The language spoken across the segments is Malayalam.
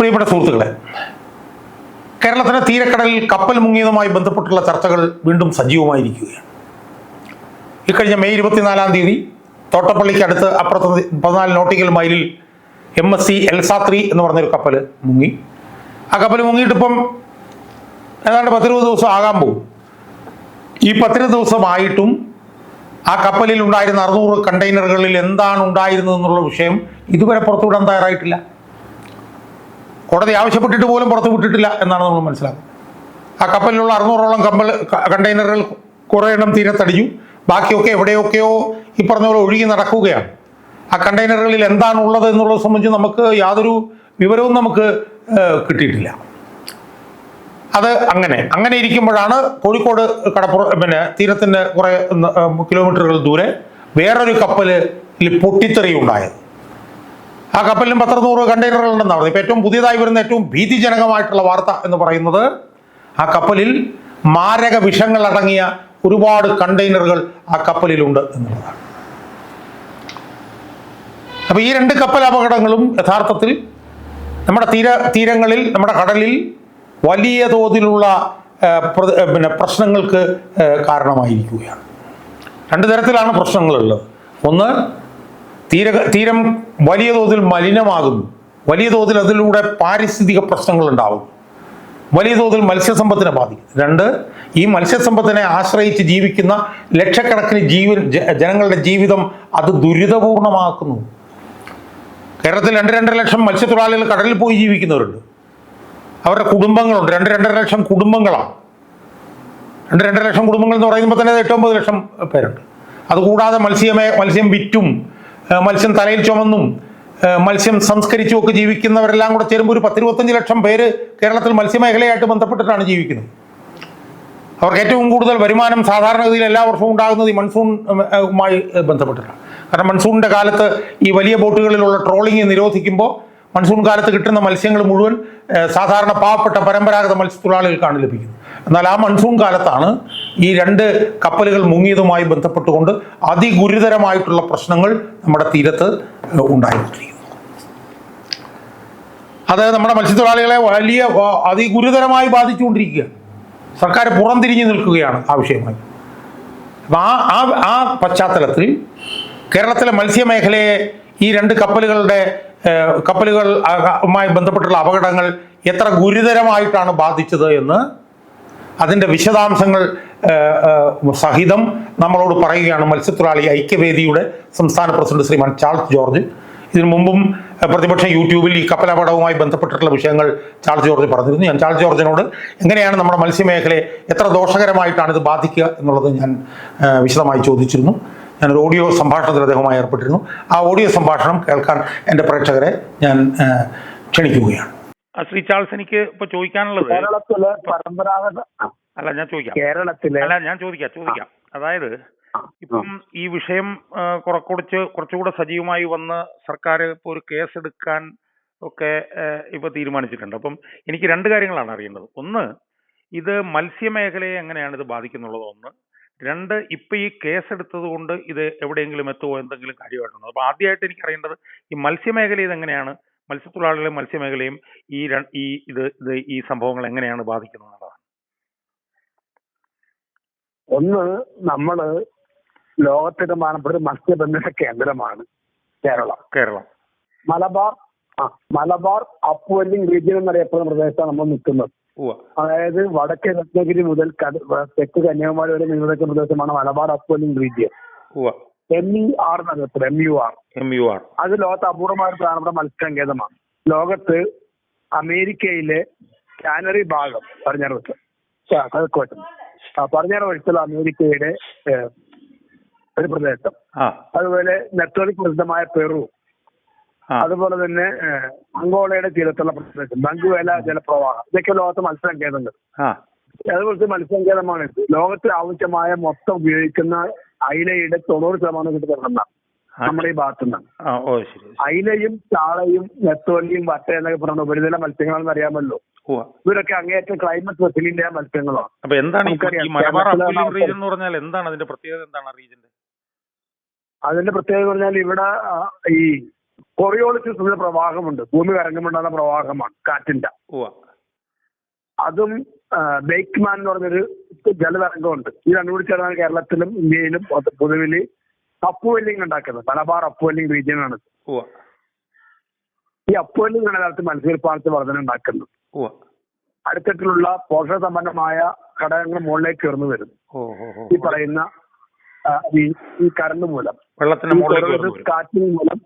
പ്രിയപ്പെട്ട സുഹൃത്തുക്കളെ കേരളത്തിലെ തീരക്കടലിൽ കപ്പൽ മുങ്ങിയതുമായി ബന്ധപ്പെട്ടുള്ള ചർച്ചകൾ വീണ്ടും സജീവമായിരിക്കുകയാണ്. ഇക്കഴിഞ്ഞ മെയ് ഇരുപത്തിനാലാം തീയതി തോട്ടപ്പള്ളിക്ക് അടുത്ത് അപ്പുറത്ത് പതിനാല് നോട്ടിക്കൽ മൈലിൽ എം എസ് സി എൽസാത്രി എന്ന് പറഞ്ഞൊരു കപ്പൽ മുങ്ങി. ആ കപ്പൽ മുങ്ങിയിട്ടിപ്പം ഏതാണ്ട് പത്തിരുപത് ദിവസം ആകാൻ പോകും. ഈ പത്തിരുപത് ദിവസമായിട്ടും ആ കപ്പലിൽ ഉണ്ടായിരുന്ന അറുന്നൂറ് കണ്ടെയ്നറുകളിൽ എന്താണ് ഉണ്ടായിരുന്നത് എന്നുള്ള വിഷയം ഇതുവരെ പുറത്തുവിടാൻ തയ്യാറായിട്ടില്ല. കോടതി ആവശ്യപ്പെട്ടിട്ട് പോലും പുറത്ത് വിട്ടിട്ടില്ല എന്നാണ് നമ്മൾ മനസ്സിലാക്കുന്നത്. ആ കപ്പലിലുള്ള അറുന്നൂറോളം കമ്പൽ കണ്ടെയ്നറുകൾ കുറേ എണ്ണം തീരത്തടിഞ്ഞു. ബാക്കിയൊക്കെ എവിടെയൊക്കെയോ ഈ പറഞ്ഞ പോലെ ഒഴുകി നടക്കുകയാണ്. ആ കണ്ടെയ്നറുകളിൽ എന്താണ് ഉള്ളത് എന്നുള്ളത് സംബന്ധിച്ച് നമുക്ക് യാതൊരു വിവരവും നമുക്ക് കിട്ടിയിട്ടില്ല. അത് അങ്ങനെ. അങ്ങനെ ഇരിക്കുമ്പോഴാണ് കോഴിക്കോട് കടപ്പുറ പിന്നെ തീരത്തിന്റെ കുറേ കിലോമീറ്ററുകൾ ദൂരെ വേറൊരു കപ്പലിൽ പൊട്ടിത്തെറി ഉണ്ടായത് ആ കപ്പലിലും പത്തറുന്നൂറ് കണ്ടെയ്നറുകൾ ഉണ്ടെന്നാണ് പറഞ്ഞു ഇപ്പം ഏറ്റവും പുതിയതായി വരുന്ന ഏറ്റവും ഭീതിജനകമായിട്ടുള്ള വാർത്ത എന്ന് പറയുന്നത് ആ കപ്പലിൽ മാരക വിഷങ്ങൾ അടങ്ങിയ ഒരുപാട് കണ്ടെയ്നറുകൾ ആ കപ്പലിലുണ്ട് എന്നുള്ളതാണ്. അപ്പോൾ ഈ രണ്ട് കപ്പൽ അപകടങ്ങളും യഥാർത്ഥത്തിൽ നമ്മുടെ തീര തീരങ്ങളിൽ നമ്മുടെ കടലിൽ വലിയ തോതിലുള്ള പിന്നെ പ്രശ്നങ്ങൾക്ക് കാരണമായിരിക്കുകയാണ്. രണ്ട് തരത്തിലാണ് പ്രശ്നങ്ങളുള്ളത്. ഒന്ന് തീര തീരം വലിയ തോതിൽ മലിനമാകുന്നു. വലിയ തോതിൽ അതിലൂടെ പാരിസ്ഥിതിക പ്രശ്നങ്ങൾ ഉണ്ടാകുന്നു. വലിയ തോതിൽ മത്സ്യസമ്പത്തിനെ ബാധിക്കും രണ്ട് ഈ മത്സ്യസമ്പത്തിനെ ആശ്രയിച്ച് ജീവിക്കുന്ന ലക്ഷക്കണക്കിന് ജീവൻ ജനങ്ങളുടെ ജീവിതം അത് ദുരിതപൂർണമാക്കുന്നു. കേരളത്തിൽ രണ്ട് രണ്ടര ലക്ഷം മത്സ്യത്തൊഴിലാളികൾ കടലിൽ പോയി ജീവിക്കുന്നവരുണ്ട്. അവരുടെ കുടുംബങ്ങളുണ്ട്. രണ്ട് രണ്ടര ലക്ഷം കുടുംബങ്ങളാണ്. രണ്ട് രണ്ടര ലക്ഷം കുടുംബങ്ങൾ എന്ന് പറയുമ്പോൾ തന്നെ എട്ടൊമ്പത് ലക്ഷം പേരുണ്ട്. അതുകൂടാതെ മത്സ്യമേ മത്സ്യം വിറ്റും മത്സ്യം തലയിൽ ചുമന്നും മത്സ്യം സംസ്കരിച്ചും ഒക്കെ ജീവിക്കുന്നവരെല്ലാം കൂടെ ചേരുമ്പോൾ ഒരു പത്തിരുപത്തഞ്ച് ലക്ഷം പേര് കേരളത്തിൽ മത്സ്യമേഖലയായിട്ട് ബന്ധപ്പെട്ടിട്ടാണ് ജീവിക്കുന്നത്. അവർക്ക് ഏറ്റവും കൂടുതൽ വരുമാനം സാധാരണഗതിയിൽ എല്ലാ വർഷവും ഉണ്ടാകുന്നത് ഈ മൺസൂണുമായി ബന്ധപ്പെട്ടിട്ടാണ്. കാരണം മൺസൂണിന്റെ കാലത്ത് ഈ വലിയ ബോട്ടുകളിലുള്ള ട്രോളിംഗ് നിരോധിക്കുമ്പോൾ മൺസൂൺ കാലത്ത് കിട്ടുന്ന മത്സ്യങ്ങൾ മുഴുവൻ സാധാരണ പാവപ്പെട്ട പരമ്പരാഗത മത്സ്യത്തൊഴിലാളികൾക്കാണ് ലഭിക്കുന്നത്. എന്നാൽ ആ മൺസൂൺ കാലത്താണ് ഈ രണ്ട് കപ്പലുകൾ മുങ്ങിയതുമായി ബന്ധപ്പെട്ടുകൊണ്ട് അതിഗുരുതരമായിട്ടുള്ള പ്രശ്നങ്ങൾ നമ്മുടെ തീരത്ത് ഉണ്ടായിരുന്നു അത് നമ്മുടെ മത്സ്യത്തൊഴിലാളികളെ വലിയ അതിഗുരുതരമായി ബാധിച്ചുകൊണ്ടിരിക്കുക. സർക്കാർ പുറംതിരിഞ്ഞു നിൽക്കുകയാണ് ആവശ്യമായി അപ്പം ആ ആ ആ പശ്ചാത്തലത്തിൽ കേരളത്തിലെ മത്സ്യമേഖലയെ ഈ രണ്ട് കപ്പലുകളുടെ കപ്പലുകളുമായി ബന്ധപ്പെട്ടുള്ള അപകടങ്ങൾ എത്ര ഗുരുതരമായിട്ടാണ് ബാധിച്ചത് എന്ന് അതിന്റെ വിശദാംശങ്ങൾ സഹിതം നമ്മളോട് പറയുകയാണ് മത്സ്യത്തൊഴിലാളി ഐക്യവേദിയുടെ സംസ്ഥാന പ്രസിഡന്റ് ശ്രീമാൻ ചാൾസ് ജോർജ്. ഇതിനു മുമ്പും പ്രതിപക്ഷ യൂട്യൂബിൽ ഈ കപ്പലപകടവുമായി ബന്ധപ്പെട്ടിട്ടുള്ള വിഷയങ്ങൾ ചാൾസ് ജോർജ് പറഞ്ഞിരുന്നു. ഞാൻ ചാൾസ് ജോർജിനോട് എങ്ങനെയാണ് നമ്മുടെ മത്സ്യമേഖലയെ എത്ര ദോഷകരമായിട്ടാണ് ഇത് ബാധിക്കുക എന്നുള്ളത് ഞാൻ വിശദമായി ചോദിച്ചിരുന്നു. ഞാനൊരു ഓഡിയോ സംഭാഷണത്തിൽ അദ്ദേഹവുമായി ഏർപ്പെട്ടിരുന്നു. ആ ഓഡിയോ സംഭാഷണം കേൾക്കാൻ എന്റെ പ്രേക്ഷകരെ ഞാൻ ക്ഷണിക്കുകയാണ്. ശ്രീ ചാൾസ് എനിക്ക് ഇപ്പൊ ചോദിക്കാനുള്ളത്. കേരളത്തിലെ പരമ്പരാഗത അല്ല ഞാൻ ചോദിക്കാം. കേരളത്തിലെ അല്ല ഞാൻ ചോദിക്കാം ചോദിക്കാം. അതായത് ഇപ്പം ഈ വിഷയം കുറക്കുറച്ച് കുറെ കുറച്ച് കുറച്ചുകൂടെ സജീവമായി വന്ന് സർക്കാർ ഇപ്പോൾ ഒരു കേസ് എടുക്കാൻ ഒക്കെ ഇപ്പൊ തീരുമാനിച്ചിട്ടുണ്ട്. അപ്പം എനിക്ക് രണ്ട് കാര്യങ്ങളാണ് അറിയേണ്ടത്. ഒന്ന് ഇത് മത്സ്യമേഖലയെ എങ്ങനെയാണ് ഇത് ബാധിക്കുന്നുള്ളത്? ഒന്ന് രണ്ട് ഇപ്പൊ ഈ കേസ് എടുത്തത് കൊണ്ട് ഇത് എവിടെയെങ്കിലും എത്തുമോ എന്തെങ്കിലും കാര്യമായിട്ടുണ്ടോ? അപ്പൊ ആദ്യമായിട്ട് എനിക്ക് അറിയേണ്ടത് ഈ മത്സ്യമേഖല ഇത് എങ്ങനെയാണ് മത്സ്യത്തൊഴിലാളികളെയും മത്സ്യമേഖലയും ഈ ഈ ഇത് ഇത് ഈ സംഭവങ്ങൾ എങ്ങനെയാണ് ബാധിക്കുന്നത് എന്നുള്ളതാണ് ഒന്ന് നമ്മൾ ലോകത്തിന്റെ മാനപ്പെട്ട മത്സ്യബന്ധന കേന്ദ്രമാണ് കേരളം. കേരളം. മലബാർ ആ മലബാർ അപ്വെല്ലിംഗ് റീജിയൻ എന്നറിയപ്പെടുന്ന പ്രദേശത്താണ് നമ്മൾ നിൽക്കുന്നത്. അതായത് വടക്കേ രത്നഗിരി മുതൽ തെക്ക് കന്യാകുമാരി വരെ നിങ്ങളുടെ പ്രദേശമാണ് Malabar upwelling region M E R എന്നറിയപ്പെടും M U R M U R അത് ലോകത്ത് അപൂർവമായ പ്രധാനപ്പെട്ട മത്സ്യസങ്കേതമാണ് ലോകത്ത് അമേരിക്കയിലെ കാനറി ഭാഗം പറഞ്ഞാറ് വെച്ച്. കിഴക്കോട്ട് പറഞ്ഞാറ് വെച്ചുള്ള അമേരിക്കയുടെ ഒരു പ്രദേശം. അതുപോലെ നെറ്റ്വർക്ക് പ്രസിദ്ധമായ പെറു. അതുപോലെ തന്നെ അങ്കോളയുടെ തീരത്തുള്ള പ്രദേശം. ബംഗുവേല ജലപ്രവാഹം. ഇതൊക്കെ ലോകത്തെ മത്സ്യസങ്കേതങ്ങൾ അതുപോലത്തെ മത്സ്യസങ്കേതമാണ് ലോകത്തിൽ ആവശ്യമായ മൊത്തം ഉപയോഗിക്കുന്ന അയിലയുടെ തൊണ്ണൂറ് ശതമാനം കിട്ടി തരണം നമ്മുടെ ഈ ഭാഗത്തുനിന്ന് നിന്ന്. അയിലയും ചാളയും നെത്തോലിയും വട്ട എന്നൊക്കെ പറഞ്ഞ ഉപരിതല മത്സ്യങ്ങളാണെന്ന് അറിയാമല്ലോ. ഇവരൊക്കെ അങ്ങേയറ്റം ക്ലൈമറ്റ് റെസിലിന്റെ മത്സ്യങ്ങളാണ്. അപ്പൊ എന്താണ് റീജൻ എന്ന് പറഞ്ഞാൽ എന്താണ്? അതിന്റെ പ്രത്യേകത എന്താണ് ആ റീജന്റെ അതിന്റെ പ്രത്യേകത പറഞ്ഞാൽ ഇവിടെ ഈ കൊറിയോളിസിസ് എന്ന പ്രവാഹമുണ്ട്. ഭൂമി കറങ്ങുമ്പോണ്ടാകുന്ന പ്രവാഹമാണ് കാറ്റിന്റെ അതും ബേക്ക്മാൻ എന്ന് പറഞ്ഞൊരു ജലതരംഗമുണ്ട്. ഈ രണ്ടുകൂടി ചേർന്നാണ് കേരളത്തിലും ഇന്ത്യയിലും പൊതുവിൽ അപ്പുവെല്ലിംഗ് ഉണ്ടാക്കുന്നത്. മലബാർ അപ്പുവെല്ലിംഗ് റീജിയനാണ് ആണ്. ഈ അപ്പുവെല്ലിംഗ് ആണ് കാലത്ത് മത്സ്യോൽപാദനത്തിൽ വർധന ഉണ്ടാക്കുന്നത് അടുത്തിട്ടുള്ള പോഷക സമ്പന്നമായ ഘടകങ്ങൾ മുകളിലേക്ക് ഉയർന്നു വരുന്നു. ഈ പറയുന്ന ഈ കറണ്ട് മൂലം. കാറ്റിന് മൂലം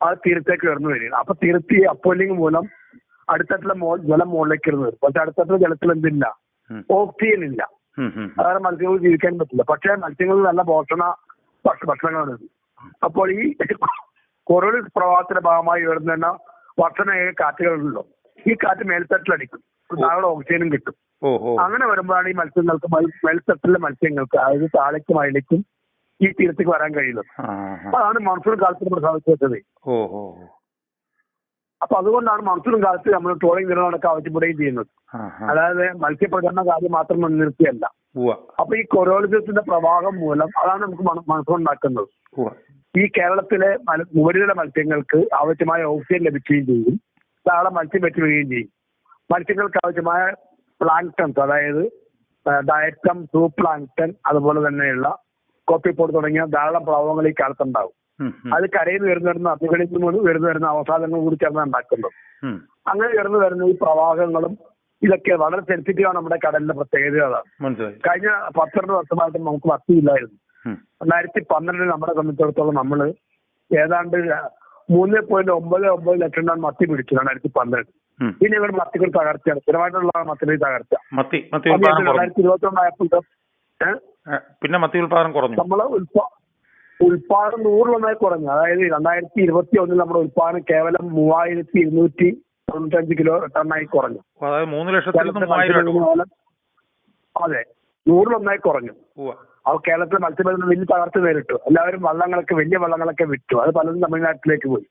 അത് തീരത്തേക്ക് ഉയർന്നു വരികയാണ്. അപ്പൊ തീരത്ത് ഈ അപ്പോലിംഗ് മൂലം അടുത്തട്ടുള്ള ജലം മുകളിലേക്ക് ഉയർന്നു വരും. പക്ഷെ അടുത്തട്ടുള്ള ജലത്തിൽ എന്തില്ല. ഓക്സിജൻ ഇല്ല. അതാണ് മത്സ്യങ്ങൾ ജീവിക്കാൻ പറ്റില്ല. പക്ഷേ മത്സ്യങ്ങൾ നല്ല പോഷണ ഭക്ഷണങ്ങളാണ്. അപ്പോൾ ഈ കൊറോണ പ്രവാഹത്തിന്റെ ഭാഗമായി ഉയർന്ന ഭക്ഷണ കാറ്റുകളുണ്ടല്ലോ. ഈ കാറ്റ് മേൽത്തട്ടിലടിക്കും. താഴെ ഓക്സിജനും കിട്ടും. അങ്ങനെ വരുമ്പോഴാണ് ഈ മത്സ്യങ്ങൾക്ക് മേൽത്തട്ടിലെ മത്സ്യങ്ങൾക്ക് അതായത് താഴേക്കും അയലേക്കും ഈ തീരത്തേക്ക് വരാൻ കഴിയുന്നത്. അതാണ് മൺസൂൺ കാലത്ത് നമ്മൾ സാധിച്ചത്. അപ്പൊ അതുകൊണ്ടാണ് മൺസൂൺ കാലത്ത് നമ്മൾ ട്രോളിംഗ് നിരോധനമൊക്കെ ആവശ്യപ്പെടുകയും ചെയ്യുന്നത്. അതായത് മത്സ്യപ്രചരണ കാര്യം മാത്രം മുൻനിർത്തിയല്ല അപ്പൊ ഈ കൊറോളിസത്തിന്റെ പ്രവാഹം മൂലം അതാണ് നമുക്ക് മൺ- മൺസൂൺ ഉണ്ടാക്കുന്നത്. ഈ കേരളത്തിലെ ഉപരിതല മത്സ്യങ്ങൾക്ക് ആവശ്യമായ ഓക്സിജൻ ലഭിക്കുകയും ചെയ്യും. ധാരാളം മത്സ്യം വെച്ചുവരികയും ചെയ്യും. മത്സ്യങ്ങൾക്ക് ആവശ്യമായ പ്ലാങ്ടൺസ് അതായത് ഡയറ്റം സൂ പ്ലാങ്ക്ടൺ അതുപോലെ തന്നെയുള്ള കോപ്പിപ്പോട് തുടങ്ങിയ ധാരാളം പ്ലവങ്ങൾ ഈ കാലത്തുണ്ടാവും. അത് കരയിൽ നിന്ന് വരുന്ന വരുന്ന നദികളിൽ നിന്ന് വരുന്ന വരുന്ന അവസാദങ്ങൾ കൂടി ചേർന്ന് ഉണ്ടാക്കുന്നത്. അങ്ങനെ ഉയർന്നു വരുന്ന ഈ പ്രവാഹങ്ങളും ഇതൊക്കെ വളരെ സെൻസിറ്റീവാണ് നമ്മുടെ കടലിന്റെ പ്രത്യേകത അതാണ് മനസ്സിലായി. കഴിഞ്ഞ പന്ത്രണ്ട് വർഷമായിട്ട് നമുക്ക് വസ്തിയില്ലായിരുന്നു. രണ്ടായിരത്തി പന്ത്രണ്ടിൽ നമ്മളെ സംബന്ധിച്ചിടത്തോളം നമ്മൾ ഏതാണ്ട് മൂന്ന് പോയിന്റ് ഒമ്പത് ഒമ്പത് ലക്ഷം ടൺ മത്തി പിടിച്ചു രണ്ടായിരത്തി പന്ത്രണ്ട്. ഇനി ഇവിടെ മത്തികൾ തകർച്ചയാണ് സ്ഥിരമായിട്ടുള്ള മത്തികൾ തകർച്ച. മത്തി കുറഞ്ഞു. രണ്ടായിരത്തി ഇരുപത്തി ഒന്നായപ്പോൾ പിന്നെ മത്തി ഉൽപാദനം കുറഞ്ഞു. നമ്മൾ ഉൽപാദനം നൂറിലൊന്നായി കുറഞ്ഞു. അതായത് രണ്ടായിരത്തി ഇരുപത്തി ഒന്നിൽ നമ്മുടെ ഉൽപാദനം കേവലം മൂവായിരത്തി ഇരുന്നൂറ്റി തൊണ്ണൂറ്റഞ്ച് കിലോ ടണ്ണായി കുറഞ്ഞു. മൂന്ന് ലക്ഷത്തിൽ അതെ നൂറിലൊന്നായി കുറഞ്ഞു. അപ്പോൾ കേരളത്തിലെ മത്സ്യബന്ധനം വലിയ തകർച്ച നേരിട്ടു. എല്ലാവരും വള്ളങ്ങളൊക്കെ വലിയ വള്ളങ്ങളൊക്കെ വിറ്റു. അത് പലതും തമിഴ്നാട്ടിലേക്ക് പോയി.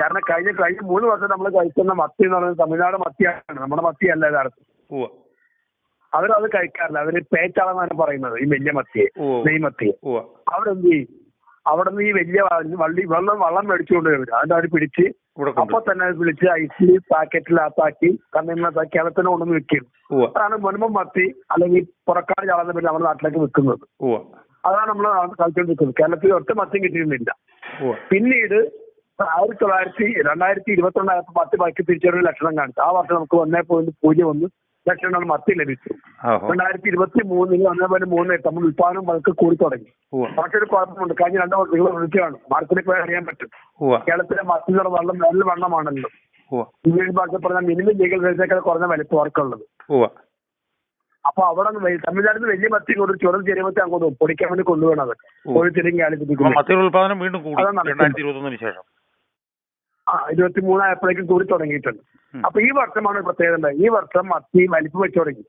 കാരണം കഴിഞ്ഞ കഴിഞ്ഞ മൂന്ന് വർഷം നമ്മൾ കഴിക്കുന്ന മത്തി എന്ന് പറയുന്നത് തമിഴ്നാട് മത്തിയാണ്. നമ്മുടെ മത്തിയല്ല യഥാർത്ഥം അവരത് കഴിക്കാറില്ല. അവർ പേച്ചാളെന്നാണ് പറയുന്നത് ഈ വലിയ മത്തിയെ നെയ്മത്തിയെ അവരെന്ത് ചെയ്യും? അവിടെ നിന്ന് ഈ വലിയ വള്ളി വെള്ളം വള്ളം മേടിച്ചുകൊണ്ട് വരും. അതിന്റെ അവർ പിടിച്ച് അപ്പൊ തന്നെ അത് വിളിച്ച് ഐസിൽ പാക്കറ്റിലാത്താക്കി കണ്ണിനകത്താക്കി അവിടെ തന്നെ കൊണ്ടുവന്ന് വെക്കും. അതാണ് മുൻപ് മത്തി അല്ലെങ്കിൽ പുറക്കാട് ചാളുന്ന പിന്നെ നമ്മുടെ നാട്ടിലേക്ക് വെക്കുന്നത് അതാണ് നമ്മൾ കളിച്ചുകൊണ്ടിരിക്കുന്നത് കേരളത്തിൽ ഒട്ടും മത്തി കിട്ടിയിരുന്നില്ല പിന്നീട് ആയിരത്തി തൊള്ളായിരത്തി രണ്ടായിരത്തി ഇരുപത്തി ഇരുപത്തിരണ്ടായപ്പോൾ മത്തി ബാക്കി തിരിച്ചൊരു ലക്ഷണം കാണിച്ചു. ആ വർഷം നമുക്ക് ഒന്നേ പോയിന്റ് പൂജ്യം ഒന്ന് ലക്ഷണം മത്തി ലഭിച്ചു. രണ്ടായിരത്തി ഇരുപത്തി മൂന്നിന് ഒന്നേ പോയിന്റ് മൂന്ന് നമ്മൾ ഉൽപാദനം പതുക്കെ കൂടി തുടങ്ങി. മറ്റൊരു കുഴപ്പമുണ്ട്. കഴിഞ്ഞ രണ്ടു വർഷം നിങ്ങൾ വിളിക്കുകയാണ് മാർക്കറ്റിൽ പോയി അറിയാൻ പറ്റും. കേരളത്തിലെ മത്തിയുടെ വെള്ളം നല്ല വണ്ണമാണല്ലോ ഉവ്വ. ഇന്ത്യൻ ഭാഷ പറഞ്ഞാൽ മിനിമം ലീഗൽ റേറ്റിനേക്കാൾ കുറഞ്ഞ വലിപ്പം അവർക്കുള്ളത്. അപ്പൊ അവിടെ നിന്ന് തമിഴ്നാട്ടിൽ വലിയ മത്തി കൊണ്ട് ചുരം ചെറിയ മത്തി അങ്ങോട്ട് പൊടിക്കാൻ വേണ്ടി കൊണ്ടുപോകണം അത്. ഒരു തിരിഞ്ഞാലും അതാണ്. ശേഷം. ആ ഇരുപത്തി മൂന്നായപ്പോഴേക്കും കൂടി തുടങ്ങിയിട്ടുണ്ട്. അപ്പൊ ഈ വർഷമാണ് പ്രത്യേകത ഉണ്ടായത്. ഈ വർഷം മത്തി വലിപ്പം വെച്ച് തുടങ്ങി.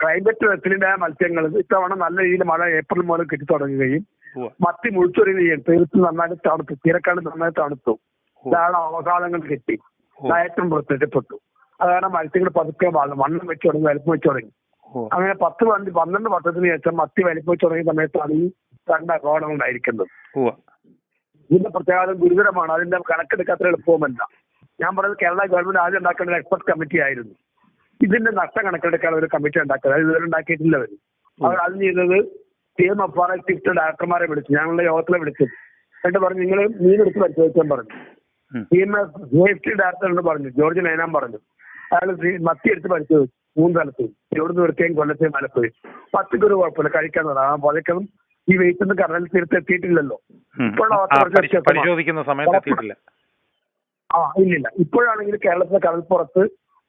ക്ലൈമറ്റ് വെസ്റ്റിലിന്റെ മത്സ്യങ്ങൾ ഇത്തവണ നല്ല രീതിയിൽ മഴ ഏപ്രിൽ മുതൽ കിട്ടി തുടങ്ങുകയും മത്തി മുഴിച്ചൊരുങ്ങുകയും തീർത്ത് നന്നായിട്ട് തണുത്തു. തീരക്കാട് നന്നായി തണുത്തു. ധാരാളം അവസാനങ്ങൾ കിട്ടി. ഓ. ഡയറ്റും പ്രത്യക്ഷപ്പെട്ടു. അത് കാരണം മത്സ്യങ്ങൾ പതുക്കെ വളർന്നു. വണ്ണം വെച്ച് തുടങ്ങി വലിപ്പം വെച്ച് തുടങ്ങി. അങ്ങനെ പത്ത് പന്ത് പന്ത്രണ്ട് വർഷത്തിന് ശേഷം മത്തി വലിപ്പം വെച്ച് തുടങ്ങിയ സമയത്താണ് ഈ രണ്ട് അപകടങ്ങൾ ഉണ്ടായിരിക്കുന്നത്. ഇതിന്റെ പ്രത്യാഘാതം ഗുരുതരമാണ്. അതിന്റെ കണക്കെടുക്കാത്ര എളുപ്പവുമല്ല ഞാൻ പറയുന്നത് കേരള ഗവൺമെന്റ് ആദ്യം ഉണ്ടാക്കേണ്ട ഒരു എക്സ്പെർട്ട് കമ്മിറ്റി ആയിരുന്നു. ഇതിന്റെ നഷ്ടം കണക്കെടുക്കാൻ ഒരു കമ്മിറ്റി ഉണ്ടാക്കുക അത് ഇതുവരെ ഉണ്ടാക്കിയിട്ടില്ല അവർ അവർ അത് ചെയ്തത് ടി എം എഫ് ആർ അപ്പാറേറ്റ് ഡയറക്ടർമാരെ വിളിച്ചു. ഞങ്ങളുടെ യോഗത്തിലെ വിളിച്ചു. എന്നിട്ട് പറഞ്ഞു നിങ്ങൾ മീനെടുത്ത് പരിശോധിക്കാൻ പറഞ്ഞു. ടി എം എഫ് സേഫ്റ്റി ഡയറക്ടറിനോട് പറഞ്ഞു. ജോർജ് നൈനാൻ പറഞ്ഞു. അയാൾ മത്തി എടുത്ത് പരിശോധിച്ചു. മൂന്ന് സ്ഥലത്ത്. ഇവിടുന്ന് വൃത്തിയും കൊല്ലത്തെയും മലപ്പുഴയും പത്തിക്കൊരു കുഴപ്പമില്ല. കഴിക്കാൻ തുടങ്ങാം. ആ പതക്കൊന്നും ഈ വെയിറ്റ് ഒന്നും കടലിൽ തീർത്ത് എത്തിയിട്ടില്ലല്ലോ. പരിശോധിക്കുന്ന സമയത്ത് എത്തിയിട്ടില്ല. ആ ഇല്ലില്ല. ഇപ്പോഴാണെങ്കിൽ കേരളത്തിലെ കടൽപ്പുറത്ത്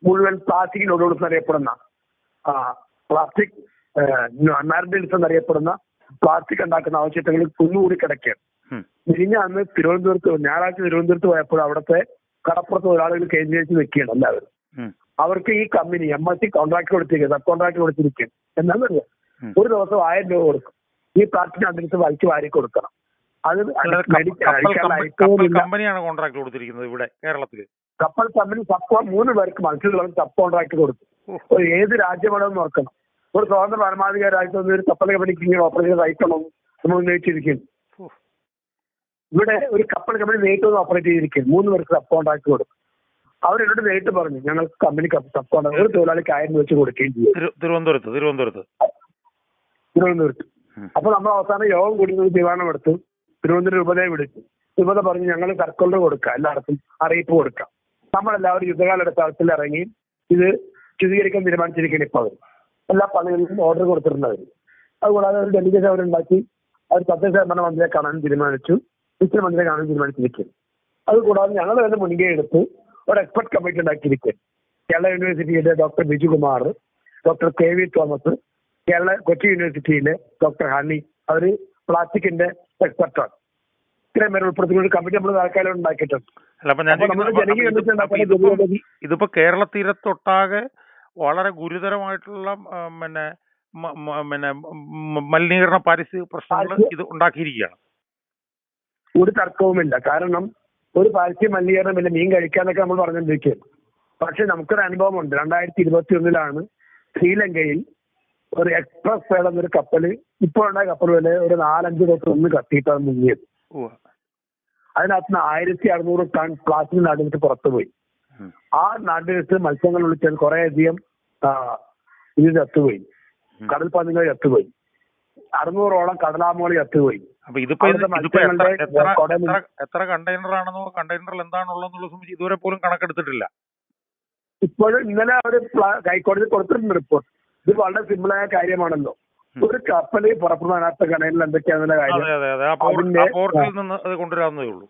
മുഴുവൻ പ്ലാസ്റ്റിക്കിനോട് എന്നറിയപ്പെടുന്ന അറിയപ്പെടുന്ന പ്ലാസ്റ്റിക് മാരഡിൽസ് എന്നറിയപ്പെടുന്ന പ്ലാസ്റ്റിക് ഉണ്ടാക്കുന്ന ആവശ്യത്തിൽ കുന്നുകൂടി കിടക്കുകയാണ് ഇനി അന്ന് തിരുവനന്തപുരത്ത് ഞായറാഴ്ച തിരുവനന്തപുരത്ത് പോയപ്പോൾ അവിടുത്തെ കടപ്പുറത്ത് ഒരാളുകൾ കേന്ദ്രീകരിച്ച് നിൽക്കുകയാണ് എല്ലാവരും. അവർക്ക് ഈ company M S C contract കൊടുത്തിരിക്കുക sub contract കൊടുത്തിരിക്കുകയാണ് എന്താണെന്നറിയാം ഒരു ദിവസം ആയിരം രൂപ കൊടുക്കും. ഈ പ്ലാസ്റ്റിക് അന്തരീക്ഷം വലിച്ചു വാരി കൊടുക്കണം. അത് കമ്പനിയാണ് കോൺട്രാക്ട് കൊടുത്തിരിക്കുന്നത് ഇവിടെ കേരളത്തിൽ കപ്പൽ കമ്പനി സബ് മൂന്ന് പേർക്ക് മത്സ്യത്തൊഴിലാളി സബ് കോൺട്രാക്ട് കൊടുത്തു ഒരു ഏത് രാജ്യമാണെന്ന് നോക്കണം ഒരു സ്വതന്ത്ര പരമാധികാര രാജ്യത്ത് ഒരു കപ്പൽ കമ്പനിക്ക് ഇങ്ങനെ ഓപ്പറേഷൻ അയക്കണം നമ്മൾ ഉന്നയിച്ചിരിക്കുന്നു. ഇവിടെ ഒരു കപ്പൽ കമ്പനി നേരിട്ട് വന്ന് ഓപ്പറേറ്റ് ചെയ്തിരിക്കും മൂന്ന് പേർക്ക് സബ് കോൺട്രാക്ട് കൊടുക്കും. അവരെന്നോട് നേരിട്ട് പറഞ്ഞു ഞങ്ങൾ കമ്പനി സബ് കോൺട്രാക്ട് ഒരു തൊഴിലാളിക്ക് ആയിരം വെച്ച് കൊടുക്കുകയും ചെയ്യും. തിരു- തിരുവനന്തപുരത്ത് തിരുവനന്തപുരത്ത്. തിരുവനന്തപുരത്ത്. അപ്പൊ നമ്മൾ അവസാനം യോഗം കൂടി തീരുമാനമെടുത്തു. തിരുവനന്തപുരം രൂപതയെ വിളിച്ചു രൂപത പറഞ്ഞു ഞങ്ങൾ സർക്കുലർ കൊടുക്കാം എല്ലായിടത്തും അറിയിപ്പ് കൊടുക്കാം. നമ്മളെല്ലാവരും യുദ്ധകാലടിസ്ഥാനത്തിൽ ഇറങ്ങി ഇത് സ്ഥിരീകരിക്കാൻ തീരുമാനിച്ചിരിക്കുകയാണ് ഇപ്പൊ അവർ. എല്ലാ പള്ളികളിലും ഓർഡർ കൊടുത്തിരുന്നവർ. അതുകൂടാതെ ഒരു ഡെലിഗേഷൻ അവരുണ്ടാക്കി അവർ തദ്ദേശ ഭരണ മന്ത്രിയെ കാണാൻ തീരുമാനിച്ചു മുഖ്യമന്ത്രിയെ കാണാൻ തീരുമാനിച്ചിരിക്കും അതുകൂടാതെ ഞങ്ങൾ തന്നെ മുൻകൈ എടുത്ത് ഒരു എക്സ്പെർട്ട് കമ്മിറ്റി ഉണ്ടാക്കിയിരിക്കും കേരള യൂണിവേഴ്സിറ്റിയിലെ doctor Bijukumar doctor K V Thomas Kerala Kochi യൂണിവേഴ്സിറ്റിയിലെ ഡോക്ടർ ഹണി അവർ പ്ലാസ്റ്റിക്കിന്റെ എക്സ്പെർട്ടാണ്. ഇത്രയും ഒരു കമ്മിറ്റി നമ്മൾ തൽക്കാലം ഉണ്ടാക്കിയിട്ടുണ്ട്. ഇതിപ്പം കേരള തീരത്തൊട്ടാകെ വളരെ ഗുരുതരമായിട്ടുള്ള പിന്നെ പിന്നെ മലിനീകരണ പാരിസ്ഥിതിക പ്രശ്നങ്ങൾ ഇത് ഉണ്ടാക്കിയിരിക്കുകയാണ്. ഒരു തർക്കവുമില്ല. കാരണം ഒരു പാരിസ്ഥിതിക മലിനീകരണമില്ല മീൻ കഴിക്കാന്നൊക്കെ നമ്മൾ പറഞ്ഞുകൊണ്ടിരിക്കുകയാണ്. പക്ഷെ നമുക്കൊരു അനുഭവമുണ്ട്. രണ്ടായിരത്തി ഇരുപത്തി ഒന്നിലാണ് ശ്രീലങ്കയിൽ ഒരു എക്സ്പ്രസ് എന്നൊരു കപ്പൽ ഇപ്പോഴുണ്ടായ കപ്പൽ വില ഒരു നാലഞ്ച് ദിവസം ഒന്ന് കത്തിയിട്ടാണ് മുങ്ങിയത്. അതിനകത്ത് നിന്ന് ആയിരത്തി അറുന്നൂറ് ടൺ പ്ലാസ്റ്റിക് നാട്ടിലിട്ട് പുറത്തു പോയി. ആ നാട്ടിലിട്ട് മത്സ്യങ്ങൾ വിളിച്ചാൽ കുറെ അധികം ഇത് ചത്തുപോയി. കടൽ പന്നികൾ ചത്തുപോയി. അറുന്നൂറോളം കടലാമുകൾ ചത്തുപോയി. അപ്പൊ ഇതിപ്പോ ഇതിപ്പോ എത്ര എത്ര എത്ര എത്ര കണ്ടെയ്നർ ആണെന്നോ കണ്ടെയ്നറിൽ എന്താണുള്ളതെന്നുള്ള സംബന്ധിച്ച് ഇതുവരെ പോലും കണക്കെടുത്തിട്ടില്ല. ഇപ്പോഴും ഇന്നലെ അവർ ഹൈക്കോടതി കൊടുത്തിട്ടുണ്ട് റിപ്പോർട്ട്. ഇത് വളരെ സിമ്പിളായ കാര്യമാണല്ലോ. ഒരു കപ്പൽ പുറപ്പെടുന്ന അതിനകത്ത് കടലിൽ എന്തൊക്കെയാണെന്നുള്ള കാര്യം? പോർട്ടിൽ നിന്ന് അത് കൊണ്ടുവരാവുന്നതേ ഉള്ളൂ.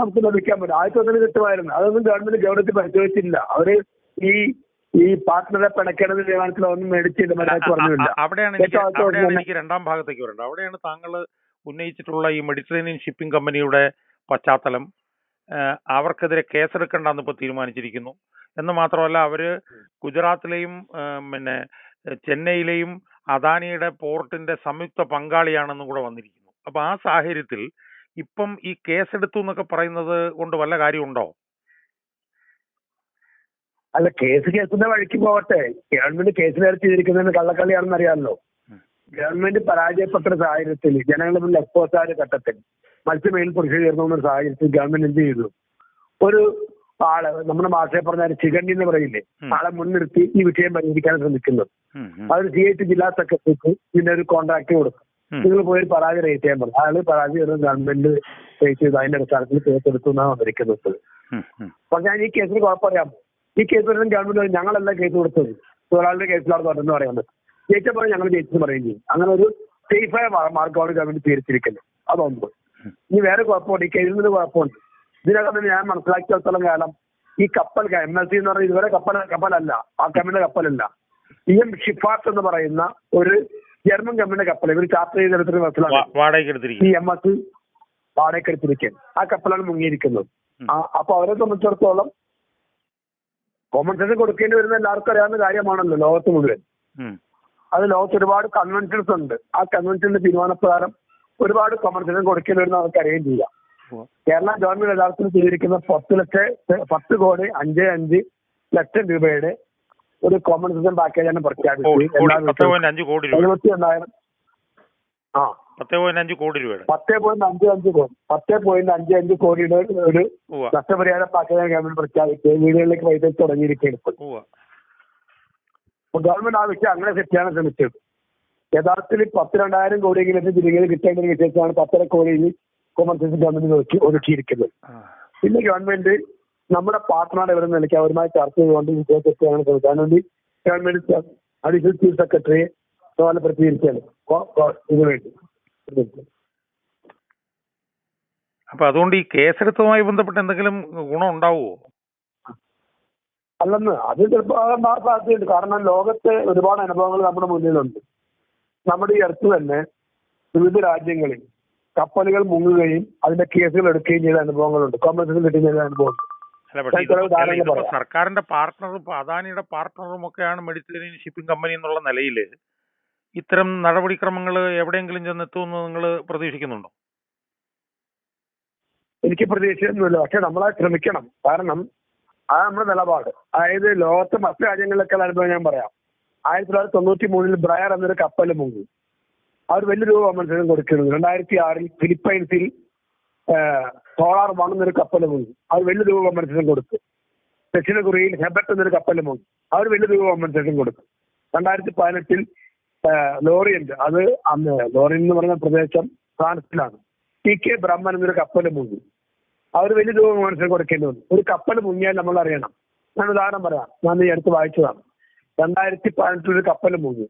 നമുക്ക് ലഭിക്കാൻ പറ്റും. ആദ്യത്തെ ഒന്നിന് കിട്ടുമായിരുന്നു അതൊന്നും ഗവൺമെന്റ് ഗവൺമെന്റ് പരിശോധിച്ചില്ല അവർ ഈ ഈ പാർട്ട്ണറെ പിണക്കേണ്ട തീരുമാനത്തിൽ ഒന്നും മേടിച്ചില്ല മലയാളത്തിൽ പറഞ്ഞില്ല അ- അവിടെയാണ് എനിക്ക് രണ്ടാം ഭാഗത്തേക്ക് വരേണ്ടത്. അവിടെയാണ് താങ്കൾ ഉന്നയിച്ചിട്ടുള്ള ഈ മെഡിറ്ററേനിയൻ ഷിപ്പിംഗ് കമ്പനിയുടെ പശ്ചാത്തലം. അവർക്കെതിരെ കേസെടുക്കണ്ടെന്ന് ഇപ്പോൾ തീരുമാനിച്ചിരിക്കുന്നു. എന്ന് മാത്രമല്ല അവർ ഗുജറാത്തിലെയും പിന്നെ ചെന്നൈയിലെയും അദാനിയുടെ പോർട്ടിന്റെ സംയുക്ത പങ്കാളിയാണെന്നും കൂടെ വന്നിരിക്കുന്നു. അപ്പൊ ആ സാഹചര്യത്തിൽ ഇപ്പം ഈ കേസെടുത്തു എന്നൊക്കെ പറയുന്നത് കൊണ്ട് വല്ല കാര്യമുണ്ടോ? അല്ല കേസ് കേസിന്റെ വഴിക്ക് പോകട്ടെ ഗവൺമെന്റ് കേസ് നേരെ ചെയ്തിരിക്കുന്നതിന് കള്ളക്കളിയാണെന്ന് അറിയാമല്ലോ. ഗവൺമെന്റ് പരാജയപ്പെട്ട സാഹചര്യത്തിൽ ജനങ്ങളുടെ മുന്നിൽ ഘട്ടത്തിൽ മത്സ്യമേൽ പുരുഷ ചേർന്ന ഒരു സാഹചര്യത്തിൽ ഗവൺമെന്റ് എന്ത് ചെയ്തു? ഒരു ആൾ നമ്മുടെ ഭാഷയെ പറഞ്ഞാൽ ചികണ്ടി എന്ന് പറയില്ലേ? ആളെ മുൻനിർത്തി ഈ വിഷയം പരിഹരിക്കാൻ ശ്രമിക്കുന്നത്. ഉം, ഉം, അതൊരു ടി ജില്ലാ സെക്രട്ടറിക്ക് പിന്നെ ഒരു കോൺട്രാക്ട് കൊടുക്കും നിങ്ങൾ പോയി പരാതി രജിസ്റ്റർ ചെയ്യാൻ പറഞ്ഞു. അയാൾ പരാതി ഒരു ഗവൺമെന്റ് രജിസ്റ്റർ ചെയ്ത്. അതിന്റെ അടിസ്ഥാനത്തിൽ കേസ് എടുത്തു എന്നാണ് വന്നിരിക്കുന്നത്. അപ്പൊ ഞാൻ ഈ കേസിന് കുഴപ്പമറിയാം ഈ കേസ് വരുന്ന ഗവൺമെന്റ് ഞങ്ങളല്ല കേസ് കൊടുത്തത്. തൊഴിലാളിയുടെ കേസിലാണ് പറഞ്ഞെന്ന് പറയാൻ പറ്റും ജയിച്ചപ്പോൾ ഞങ്ങൾ ജയിച്ചെന്ന് പറയുകയും ചെയ്യും അങ്ങനെ ഒരു സേഫായ മാർഗമാണ് ഗവൺമെന്റ് സ്വീകരിച്ചിരിക്കുന്നത്. അതൊന്ന് ഇനി വേറെ കുഴപ്പമുണ്ട്. ഈ കേസിൽ നിന്ന് കുഴപ്പമുണ്ട്. ഇതിനകം തന്നെ ഞാൻ മനസ്സിലാക്കിയിടത്തോളം കാലം ഈ കപ്പൽ എം എൽ സി എന്ന് പറഞ്ഞാൽ ഇതുവരെ കപ്പൽ കപ്പലല്ല. ആ കമ്പനിയുടെ കപ്പലല്ല. ഇ എം ഷിഫാത്ത് എന്ന് പറയുന്ന ഒരു ജർമ്മൻ കമ്പനിയുടെ കപ്പൽ ഇവർ ചാർട്ടർ ചെയ്തെടുത്തൊരു വസ്തുവാണ് വാ- ഈ എം എസ് വാടകയ്ക്കെടുത്തിരിക്കാൻ ആ കപ്പലാണ് മുങ്ങിയിരിക്കുന്നത്. അപ്പൊ അവരെ സംബന്ധിച്ചിടത്തോളം സെൻസ് കൊടുക്കേണ്ടി വരുന്ന എല്ലാവർക്കും അറിയാവുന്ന കാര്യമാണല്ലോ ലോകത്ത് മുഴുവൻ. അത് ലോകത്ത് ഒരുപാട് കൺവെൻഷൻസ് ഉണ്ട്. ആ കൺവെൻഷന്റെ തീരുമാനപ്രകാരം ഒരുപാട് കോമ്പൻസേഷൻ കൊടുക്കേണ്ടി വരുന്ന അവർക്ക് അറിയുകയും ചെയ്യാം. കേരള ഗവൺമെന്റ് യഥാർത്ഥത്തിൽ സ്വീകരിക്കുന്ന പത്ത് ലക്ഷം പത്ത് കോടി അഞ്ച് അഞ്ച് ലക്ഷം രൂപയുടെ ഒരു പാക്കേജാണ് കോടി പ്രഖ്യാപിച്ചത് അഞ്ച് കോടി രൂപ എഴുപത്തി എണ്ണായിരം ആ. പത്ത് പോയിന്റ് അഞ്ച് കോടി രൂപയുടെ. പത്ത് പോയിന്റ് അഞ്ച് അഞ്ച് കോടി പത്ത് പോയിന്റ് അഞ്ച് അഞ്ച് കോടിയുടെ ഒരു നഷ്ടപരിഹാര പാക്കേജ് ഗവൺമെന്റ് പ്രഖ്യാപിച്ചത്. വീടുകളിലേക്ക് വൈദ്യുതി തുടങ്ങിയിരിക്കുകയാണ് ഇപ്പോൾ. ഗവൺമെന്റ് ആ വിഷയം അങ്ങനെ സെറ്റ് ചെയ്യാൻ ശ്രമിച്ചത്. യഥാർത്ഥത്തിൽ പത്ത് രണ്ടായിരം കോടിയെങ്കിലും തിരികെ കിട്ടേണ്ടതിന് വിശേഷമാണ് പത്തര കോടിയിൽ കോമൺസെൻസ് ഗവൺമെന്റ് ഒതുക്കി ഒതുക്കിയിരിക്കുന്നത്. പിന്നെ ഗവൺമെന്റ് നമ്മുടെ പാർട്ട്ണർ എവിടെ നിലയ്ക്ക് അവരുമായി ചർച്ച ചെയ്തുകൊണ്ട് വിഷയം കൊടുക്കാൻ വേണ്ടി ഗവൺമെന്റ് അഡീഷണൽ ചീഫ് സെക്രട്ടറിയെ അതുപോലെ പ്രതികരിച്ചാണ് ഇതിനു വേണ്ടി. അപ്പൊ അതുകൊണ്ട് ഈ കേസെടുത്തതുമായി ബന്ധപ്പെട്ട് എന്തെങ്കിലും ഗുണം ഉണ്ടാവുമോ അല്ലെന്ന് അത് ചിലപ്പോൾ സാധ്യതയുണ്ട്. കാരണം ലോകത്തെ ഒരുപാട് അനുഭവങ്ങൾ നമ്മുടെ മുന്നിലുണ്ട്. നമ്മുടെ ഈ അടുത്ത് തന്നെ വിവിധ രാജ്യങ്ങളിൽ കപ്പലുകൾ മുങ്ങുകയും അതിന്റെ കേസുകൾ എടുക്കുകയും ചെയ്ത അനുഭവങ്ങളുണ്ട്. കോമ്പൻസേഷൻ കിട്ടുകയും ചെയ്ത അനുഭവം അല്ല പക്ഷേ. സർക്കാരിന്റെ പാർട്ണറും അദാനിയുടെ പാർട്ട്ണറും ഒക്കെയാണ് മെഡിറ്ററേനിയൻ ഷിപ്പിംഗ് കമ്പനി എന്നുള്ള നിലയിൽ ഇത്തരം നടപടിക്രമങ്ങൾ എവിടെയെങ്കിലും ചെന്നെത്തുമെന്ന് നിങ്ങൾ പ്രതീക്ഷിക്കുന്നുണ്ടോ? എനിക്ക് പ്രതീക്ഷയൊന്നുമില്ല പക്ഷെ നമ്മളെ ശ്രമിക്കണം. കാരണം അത് നമ്മുടെ നിലപാട്. അതായത് ലോകത്തെ മറ്റു രാജ്യങ്ങളിലൊക്കെ അനുഭവം ഞാൻ പറയാം. ആയിരത്തി തൊള്ളായിരത്തി തൊണ്ണൂറ്റി മൂന്നിൽ ബ്രയർ എന്നൊരു കപ്പൽ മുങ്ങി. അവർ വലിയ രൂപ കോമ്പൻസേഷൻ കൊടുക്കുന്നു രണ്ടായിരത്തി ആറിൽ ഫിലിപ്പൈൻസിൽ സോളാർ വൺ എന്നൊരു കപ്പൽ പോയി അത് വലിയ രൂപ കോമ്പൻസേഷൻ കൊടുത്തു. ദക്ഷിണ കൊറിയയിൽ ഹെബറ്റ് എന്നൊരു കപ്പൽ പോയി അവർ വലിയ രൂപ കോമ്പൻസേഷൻ കൊടുത്തു. രണ്ടായിരത്തി പതിനെട്ടിൽ ലോറിയന്റ് അത് അന്ന് ലോറിയൻ എന്ന് പറയുന്ന പ്രദേശം ഫ്രാൻസിലാണ്. ടി കെ ബ്രഹ്മൻ എന്നൊരു കപ്പൽ മുങ്ങി അവർ വലിയ രൂപ കോമ്പൻസേഷൻ കൊടുക്കേണ്ടി വന്നു. ഒരു കപ്പൽ മുങ്ങിയാൽ നമ്മൾ അറിയണം. ഞാൻ ഉദാഹരണം പറയാം. ഞാൻ ഈ അടുത്ത് വായിച്ചതാണ്. രണ്ടായിരത്തി പതിനെട്ടിൽ ഒരു കപ്പൽ മുങ്ങി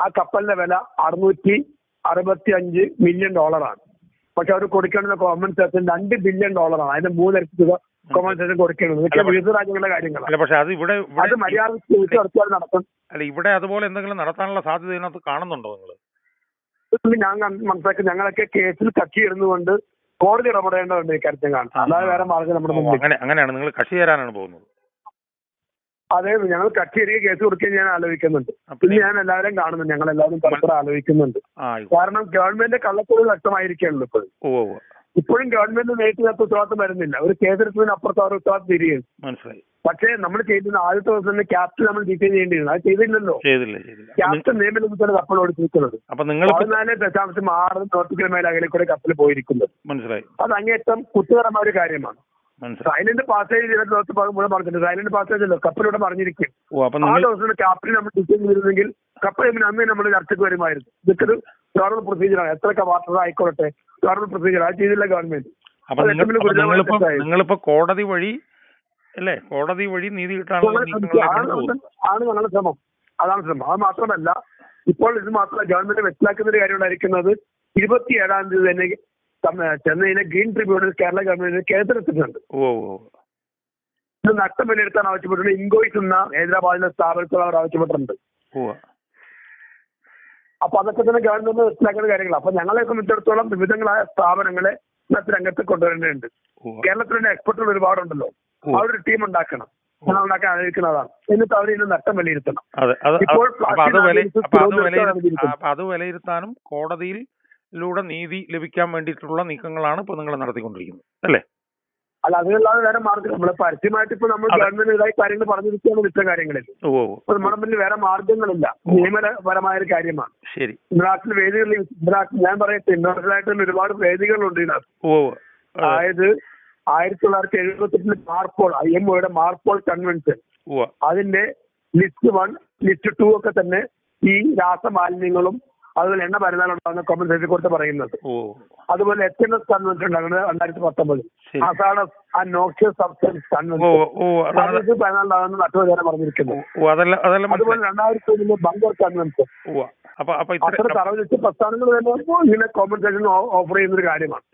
ആ കപ്പലിന്റെ വില അറുന്നൂറ്റി അറുപത്തി അഞ്ച് മില്യൺ ഡോളറാണ്. പക്ഷെ അവർ കൊടുക്കേണ്ട കോമ്പൻസേഷൻ രണ്ട് ബില്യൺ ഡോളറാണ് അതിന്റെ മൂന്നിരട്ടി തുക കോമ്പൻസേഷൻ കൊടുക്കേണ്ടത്. ഇതൊക്കെ വിവിധ രാജ്യങ്ങളുടെ കാര്യങ്ങളാണ് അല്ല പക്ഷെ അത് ഇവിടെ അത് ഇവിടെ മര്യാദ ചോദിച്ചു നടത്തും അല്ല ഇവിടെ അതുപോലെ എന്തെങ്കിലും നടത്താനുള്ള സാധ്യത ഇതിനകത്ത് കാണുന്നുണ്ടോ നിങ്ങൾ ഞാൻ മനസ്സിലാക്കി ഞങ്ങളൊക്കെ കേസിൽ കക്ഷി ഇരുന്നുകൊണ്ട് കോടതി ഇടപെടേണ്ടതുണ്ട് ഇക്കാര്യത്തിൽ കാണാം അല്ലാതെ വേറെ മാർഗം നമ്മുടെ അങ്ങനെയാണ്. നിങ്ങൾ കക്ഷി ചേരാനാണ് പോകുന്നത്. അതെ ഞങ്ങൾ ഇറങ്ങി കേസ് കൊടുക്കുകയും ഞാൻ ആലോചിക്കുന്നുണ്ട് അപ്പൊ ഞാൻ എല്ലാവരും കാണുന്നു ഞങ്ങൾ എല്ലാവരും പരസ്പരം ആലോചിക്കുന്നുണ്ട് കാരണം ഗവൺമെന്റ് ഇപ്പോഴും ഓ ഓ ഇപ്പോഴും ഗവൺമെന്റ് നേരിട്ട് നേരത്തെ ഉത്തരവാദിത്തം വരുന്നില്ല ഒരു കേസെടുത്തതിന് അപ്പുറത്ത് അവർ ഉത്തരവാദിത്തം തിരികെയും മനസ്സിലായി പക്ഷേ നമ്മൾ ചെയ്തിരുന്ന ആദ്യത്തെ ദിവസം തന്നെ ക്യാപ്റ്റൻ നമ്മൾ ഡിസൈൻ ചെയ്യേണ്ടിയിരുന്നു അത് ചെയ്തില്ലല്ലോ ക്യാപ്റ്റൻ നിയമലംബിച്ചാണ് കപ്പൽ ഓടിച്ചിരിക്കുന്നത് അപ്പൊ നിങ്ങൾ പതിനാല് ദശാംശം ആറ് നോട്ടിക്കൽ മേൽ അകലെ കൂടെ കപ്പൽ പോയിരിക്കുന്നത് മനസ്സിലായി അത് അങ്ങേറ്റം കുറ്റകരമായ ഒരു കാര്യമാണ് സൈലന്റ് പാസേജ് ഇതിനകത്ത് മുഴുവൻ പറഞ്ഞിട്ടുണ്ട്. സൈലന്റ് പാസേജ് അല്ലോ കപ്പലൂടെ പറഞ്ഞിരിക്കും. ആ ദിവസം ക്യാപ്റ്റൻ നമ്മൾ ഡിസൈൻ ചെയ്തിരുന്നെങ്കിൽ കപ്പൽ അന്ന് നമ്മൾ ചർച്ചയ്ക്ക് വരുമായിരുന്നു. ഇതൊക്കെ ഒരു പ്രൊസീജിയർ പ്രൊസീജിയറാണ് എത്രയൊക്കെ വാട്ടർ ആയിക്കോട്ടെ നോർമൽ പ്രൊസീജിയർ അത് ചെയ്തില്ല ഗവൺമെന്റ് നിങ്ങളിപ്പോ കോടതി വഴി അല്ലേ? കോടതി വഴി നീതി കിട്ടാനുള്ള ആണ് ഞങ്ങളുടെ ശ്രമം. അതാണ് ശ്രമം. അത് മാത്രമല്ല ഇപ്പോൾ ഇത് മാത്രമല്ല ഗവൺമെന്റ് മനസ്സിലാക്കുന്ന ഒരു കാര്യം ഉണ്ടായിരിക്കുന്നത് ഇരുപത്തിയേഴാം തീയതി തന്നെ ചെന്നൈയിലെ ഗ്രീൻ ട്രിബ്യൂണൽ കേരള ഗവൺമെന്റ് കേസെടുത്തിട്ടുണ്ട് ഇത് നഷ്ടം വിലയിരുത്താൻ ആവശ്യപ്പെട്ടിട്ടുണ്ട്. ഇൻകോയ്സ് എന്ന ഹൈദരാബാദിലെ സ്ഥാപനത്തിൽ അവർ ആവശ്യപ്പെട്ടിട്ടുണ്ട്. അപ്പൊ അതൊക്കെ തന്നെ ഗവൺമെന്റ് മനസ്സിലാക്കുന്ന കാര്യങ്ങൾ അപ്പൊ ഞങ്ങളെ സംബന്ധിച്ചിടത്തോളം വിവിധങ്ങളായ സ്ഥാപനങ്ങളെ ഇന്നത്തെ രംഗത്ത് കൊണ്ടുവരേണ്ടതുണ്ട് കേരളത്തിൽ കേരളത്തിലെ എക്സ്പെർട്ടുകൾ ഒരുപാടുണ്ടല്ലോ. അവരൊരു ടീം ഉണ്ടാക്കണം. ഞങ്ങൾ ഉണ്ടാക്കാൻ ആലോചിക്കുന്നതാണ് എന്നിട്ട് അവർ ഇതിന് നഷ്ടം വിലയിരുത്തണം. അതെ ഇപ്പോൾ വിലയിരുത്താനും പ്ലാസ്റ്റിക് കോടതിയിലൂടെ നീതി ലഭിക്കാൻ വേണ്ടിയിട്ടുള്ള നീക്കങ്ങളാണ് ഇപ്പൊ നിങ്ങൾ നടത്തിക്കൊണ്ടിരിക്കുന്നത്. അല്ലേ? അല്ല അതിനല്ലാതെ വേറെ മാർഗം നമ്മളെ പരസ്യമായിട്ട് ഇപ്പൊ നമ്മൾ. ഗവൺമെന്റ് ഇതായി കാര്യങ്ങൾ പറഞ്ഞിരിക്കുകയാണ് വിറ്റ കാര്യങ്ങളിൽ അപ്പൊ നമ്മുടെ മുന്നിൽ വേറെ മാർഗങ്ങളില്ല നിയമപരമായ ഒരു കാര്യമാണ്. ശരി. ഇന്റർനാഷണൽ വേദികളിൽ ഇന്റർനാഷണൽ ഞാൻ പറയട്ടെ ഇന്റർനാഷണൽ ഒരുപാട് വേദികളുണ്ട് ഇതിനകത്ത്. അതായത് ആയിരത്തി തൊള്ളായിരത്തി എഴുപത്തി മാർപ്പോൾ ഐ എം ഒയുടെ മാർപ്പോൾ കൺവെൻഷൻ. അതിന്റെ ലിസ്റ്റ് വൺ ലിസ്റ്റ് ടു ഒക്കെ തന്നെ ഈ രാസമാലിന്യങ്ങളും അതുപോലെ എണ്ണ മരുന്നാലുണ്ടാകുന്ന കോമ്പൻസേഷൻ കൊടുത്ത് പറയുന്നത്. അതുപോലെ എച്ച് എൻ എസ് കൺവെൻഷൻ ഉണ്ടാകുന്നത് രണ്ടായിരത്തി പത്തൊമ്പത്. അസാണസ് ആ നോക്ഷ്യസ് സബ്സ്റ്റൻസ് കൺവെൻഷൻ ഓ അതാണ് പറഞ്ഞിരിക്കുന്നു. അതുപോലെ രണ്ടായിരത്തി ഒന്നിലെ ബങ്കർ കൺവെൻഷൻ അത്ര തറവിച്ച് പ്രസ്ഥാനങ്ങൾ തന്നെ ഇങ്ങനെ കോമ്പൻസേഷൻ ഓഫർ ചെയ്യുന്ന ഒരു കാര്യമാണ്.